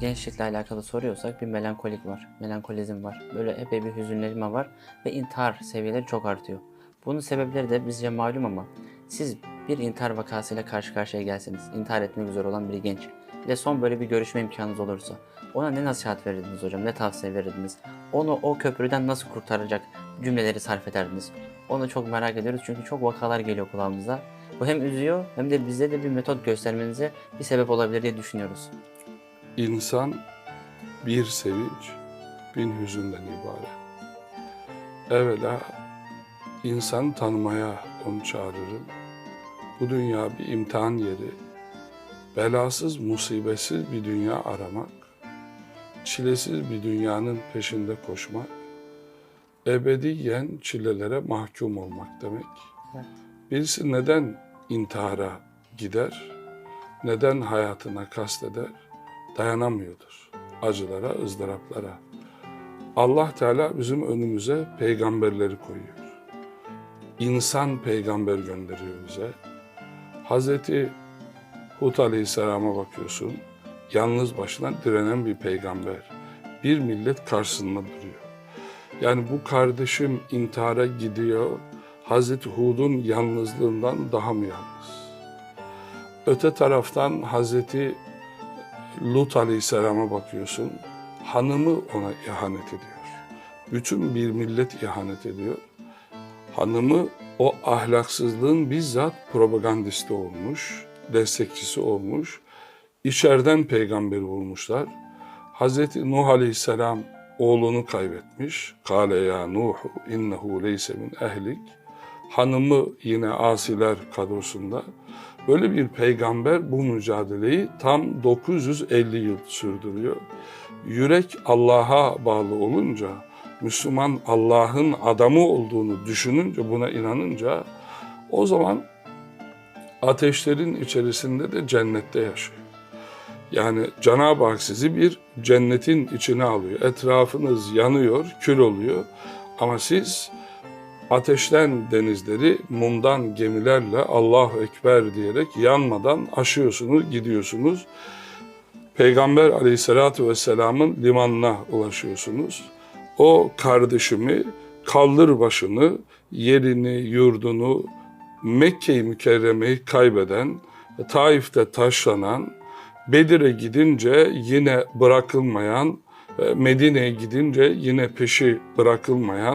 gençlikle alakalı soruyorsak bir melankolik var, melankolizm var. Böyle epey bir hüzünlenme var ve intihar seviyeleri çok artıyor. Bunun sebepleri de bizce malum ama siz bir intihar vakasıyla karşı karşıya gelseniz, intihar etmek üzere olan bir genç ve son böyle bir görüşme imkanınız olursa ona ne nasihat verirdiniz hocam, ne tavsiye verirdiniz? Onu o köprüden nasıl kurtaracak cümleleri sarf ederdiniz? Onu çok merak ediyoruz çünkü çok vakalar geliyor kulağımıza. Bu hem üzüyor hem de bize de bir metot göstermenize bir sebep olabilir diye düşünüyoruz. İnsan bir sevinç, bin hüzünden ibaret. Evvela insan tanımaya onu çağırırım. Bu dünya bir imtihan yeri. Belasız, musibetsiz bir dünya aramak, çilesiz bir dünyanın peşinde koşmak, ebediyen çilelere mahkum olmak demek. Evet. Birisi neden intihara gider, neden hayatına kasteder? Dayanamıyordur acılara, ızdıraplara. Allah Teala bizim önümüze peygamberleri koyuyor. İnsan peygamber gönderiyor bize. Hazreti Hud Aleyhisselam'a bakıyorsun. Yalnız başına direnen bir peygamber. Bir millet karşısında duruyor. Yani bu kardeşim intihara gidiyor. Hazreti Hud'un yalnızlığından daha mı yalnız? Öte taraftan Hazreti Lut Aleyhisselam'a bakıyorsun. Hanımı ona ihanet ediyor. Bütün bir millet ihanet ediyor. Hanımı o ahlaksızlığın bizzat propagandisti olmuş, destekçisi olmuş. İçeriden peygamberi bulmuşlar. Hazreti Nuh Aleyhisselam oğlunu kaybetmiş. Kale ya Nuhu innehu leyse min ehlik. Hanımı yine asiler kadrosunda. Böyle bir peygamber bu mücadeleyi tam 950 yıl sürdürüyor. Yürek Allah'a bağlı olunca, Müslüman Allah'ın adamı olduğunu düşününce, buna inanınca o zaman ateşlerin içerisinde de cennette yaşıyor. Yani Cenab-ı Hak sizi bir cennetin içine alıyor. Etrafınız yanıyor, kül oluyor. Ama siz ateşten denizleri mumdan gemilerle Allahu Ekber diyerek yanmadan aşıyorsunuz, gidiyorsunuz. Peygamber aleyhissalatü vesselamın limanına ulaşıyorsunuz. O kardeşimi kaldır başını, yerini, yurdunu, Mekke-i Mükerreme'yi kaybeden, Taif'te taşlanan, Bedir'e gidince yine bırakılmayan, Medine'ye gidince yine peşi bırakılmayan